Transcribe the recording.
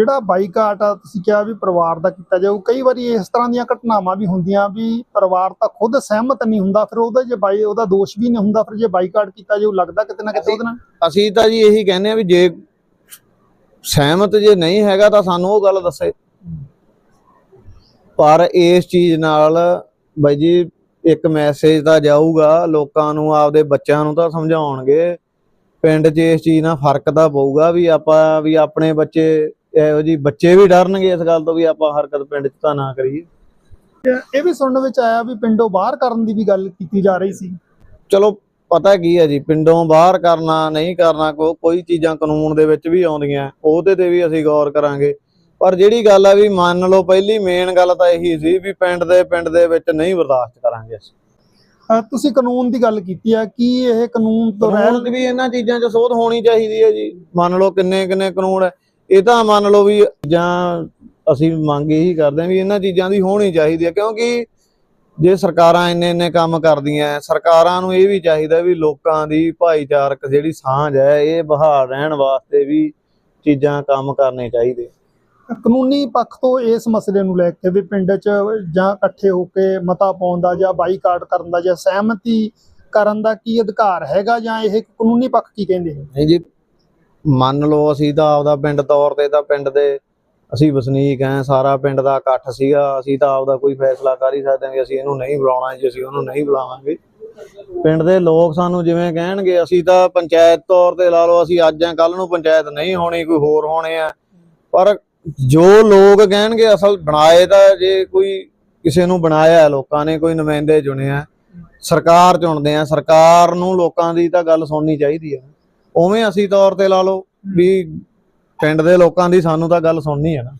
ਜਿਹੜਾ ਬਾਈਕਾਟ ਆ? ਤੁਸੀਂ ਕਿਹਾ ਵੀ ਪਰਿਵਾਰ ਦਾ ਕੀਤਾ ਜਾਊ। ਕਈ ਵਾਰੀ ਇਸ ਤਰ੍ਹਾਂ ਦੀਆਂ ਘਟਨਾਵਾਂ ਵੀ ਹੁੰਦੀਆਂ ਵੀ ਪਰਿਵਾਰ ਤਾਂ ਖੁਦ ਸਹਿਮਤ ਨਹੀਂ ਹੁੰਦਾ ਫਿਰ ਉਹਦਾ ਜੇ ਬਾਈ ਉਹਦਾ ਦੋਸ਼ ਵੀ ਨਹੀਂ ਹੁੰਦਾ ਫਿਰ ਜੇ ਬਾਈਕਾਟ ਕੀਤਾ ਜਾਊ ਲੱਗਦਾ ਕਿਤੇ ਨਾ ਕਿਤੇ ਉਹਦੇ ਨਾਲ? ਅਸੀਂ ਤਾਂ ਜੀ ਇਹੀ ਕਹਿੰਦੇ ਆ ਵੀ ਜੇ ਸਹਿਮਤ ਜੇ ਨਹੀਂ ਹੈਗਾ ਤਾਂ ਸਾਨੂੰ ਉਹ ਗੱਲ ਦੱਸੇ। ਪਰ ਇਸ ਚੀਜ਼ ਨਾਲ ਬਾਈ ਜੀ ਇੱਕ ਮੈਸੇਜ ਤਾਂ ਜਾਊਗਾ ਲੋਕਾਂ ਨੂੰ ਆਪਦੇ ਬੱਚਿਆਂ ਨੂੰ ਤਾਂ ਸਮਝਾਉਣਗੇ। ਪਿੰਡ 'ਚ ਇਸ ਚੀਜ਼ ਨਾਲ ਫ਼ਰਕ ਤਾਂ ਪਊਗਾ ਵੀ ਆਪਾਂ ਵੀ ਆਪਣੇ ਬੱਚੇ ਇਹੋ ਜੀ ਬੱਚੇ ਵੀ ਡਰਨਗੇ ਇਸ ਗੱਲ ਤੋਂ ਵੀ ਆਪਾਂ ਹਰਕਤ ਪਿੰਡ 'ਚ ਤਾਂ ਨਾ ਕਰੀਏ। ਇਹ ਵੀ ਸੁਣਨ ਵਿੱਚ ਆਇਆ ਵੀ ਪਿੰਡੋਂ ਬਾਹਰ ਕਰਨ ਦੀ ਵੀ ਗੱਲ ਕੀਤੀ ਜਾ ਰਹੀ ਸੀ। ਚਲੋ ਪਤਾ ਕੀ ਹੈ ਜੀ ਪਿੰਡੋਂ ਬਾਹਰ ਕਰਨਾ ਨਹੀਂ ਕਰਨਾ ਕੋਈ ਚੀਜ਼ਾਂ ਕਾਨੂੰਨ ਦੇ ਵਿੱਚ ਵੀ ਆਉਂਦੀਆਂ ਉਹਦੇ ਤੇ ਵੀ ਅਸੀਂ ਗੌਰ ਕਰਾਂਗੇ। ਪਰ ਜਿਹੜੀ ਗੱਲ ਆ ਵੀ ਮੰਨ ਲਓ ਪਹਿਲੀ ਮੇਨ ਗੱਲ ਤਾਂ ਇਹੀ ਸੀ ਵੀ ਪਿੰਡ ਦੇ ਪਿੰਡ ਦੇ ਵਿੱਚ ਨਹੀਂ ਬਰਦਾਸ਼ਤ ਕਰਾਂਗੇ ਅਸੀਂ। ਤੁਸੀਂ ਕਾਨੂੰਨ ਦੀ ਗੱਲ ਕੀਤੀ ਆ ਕੀ ਇਹ ਕਾਨੂੰਨ ਤੋਂ ਰਹਿ ਕਾਨੂੰਨ ਦੀ ਵੀ ਇਹਨਾਂ ਚੀਜ਼ਾਂ 'ਚ ਸੋਧ ਹੋਣੀ ਚਾਹੀਦੀ ਹੈ ਜੀ। ਮੰਨ ਲਓ ਕਿੰਨੇ ਕਿੰਨੇ ਕਾਨੂੰਨ ਹੈ। ਇਹ ਤਾਂ ਮੰਨ ਲਓ ਵੀ ਜਾਂ ਅਸੀਂ ਮੰਗ ਇਹੀ ਕਰਦੇ ਹਾਂ ਵੀ ਇਹਨਾਂ ਚੀਜ਼ਾਂ ਦੀ ਹੋਣੀ ਚਾਹੀਦੀ ਹੈ ਕਿਉਂਕਿ ਜੇ ਸਰਕਾਰਾਂ ਇੰਨੇ ਇੰਨੇ ਕੰਮ ਕਰਦੀਆਂ ਸਰਕਾਰਾਂ ਨੂੰ ਇਹ ਵੀ ਚਾਹੀਦਾ ਵੀ ਲੋਕਾਂ ਦੀ ਭਾਈਚਾਰਕ ਜਿਹੜੀ ਸਾਂਝ ਹੈ ਇਹ ਬਹਾਲ ਰਹਿਣ ਵਾਸਤੇ ਵੀ ਚੀਜ਼ਾਂ ਕੰਮ ਕਰਨੇ ਚਾਹੀਦੇ ਕਾਨੂੰਨੀ ਪੱਖ ਤੋਂ ਇਸ ਮਸਲੇ ਨੂੰ ਲੈ ਕੇ ਵੀ ਪਿੰਡ 'ਚ ਜਾਂ ਇਕੱਠੇ ਹੋ ਕੇ ਮਤਾ ਪਾਉਣ ਦਾ ਜਾਂ ਬਾਈਕਾਟ ਕਰਨ ਦਾ ਜਾਂ ਸਹਿਮਤੀ ਕਰਨ ਦਾ ਕੀ ਅਧਿਕਾਰ ਹੈਗਾ ਜਾਂ ਇਹ ਕਾਨੂੰਨੀ ਪੱਖ ਕੀ ਕਹਿੰਦੇ ਨੇ? ਜੀ ਮੰਨ ਲਓ ਅਸੀਂ ਤਾਂ ਆਪਦਾ ਪਿੰਡ ਤੌਰ ਤੇ ਤਾਂ ਪਿੰਡ ਦੇ ਅਸੀਂ ਵਸਨੀਕ ਐ ਸਾਰਾ ਪਿੰਡ ਦਾ ਇਕੱਠ ਸੀਗਾ, ਅਸੀਂ ਤਾਂ ਆਪਦਾ ਕੋਈ ਫੈਸਲਾ ਕਰ ਹੀ ਸਕਦੇ ਹਾਂ ਵੀ ਅਸੀਂ ਇਹਨੂੰ ਨਹੀਂ ਬੁਲਾਉਣਾ ਜੀ, ਅਸੀਂ ਉਹਨੂੰ ਨਹੀਂ ਬੁਲਾਵਾਂਗੇ। ਪਿੰਡ ਦੇ ਲੋਕ ਸਾਨੂੰ ਜਿਵੇਂ ਕਹਿਣਗੇ, ਅਸੀਂ ਤਾਂ ਪੰਚਾਇਤ ਤੌਰ ਤੇ ਲਾ ਲਓ, ਅਸੀਂ ਅੱਜ ਐ ਕੱਲ ਨੂੰ ਪੰਚਾਇਤ ਨਹੀਂ ਹੋਣੀ, ਕੋਈ ਹੋਰ ਹੋਣੇ ਆ। ਪਰ ਜੋ ਲੋਕ ਕਹਿਣਗੇ, ਅਸਲ ਬਣਾਏ ਤਾਂ ਜੇ ਕੋਈ ਕਿਸੇ ਨੂੰ ਬਣਾਇਆ ਲੋਕਾਂ ਨੇ ਕੋਈ ਨੁਮਾਇੰਦੇ ਚੁਣੇ ਆ, ਸਰਕਾਰ ਚੁਣਦੇ ਆ, ਸਰਕਾਰ ਨੂੰ ਲੋਕਾਂ ਦੀ ਤਾਂ ਗੱਲ ਸੁਣਨੀ ਚਾਹੀਦੀ ਹੈ ਉਵੇਂ ਅਸੀਂ ਤੌਰ ਤੇ ਲਾ ਲਓ ਵੀ ਪਿੰਡ ਦੇ ਲੋਕਾਂ ਦੀ ਸਾਨੂੰ ਤਾਂ ਗੱਲ ਸੁਣਨੀ ਹੈ ਨਾ।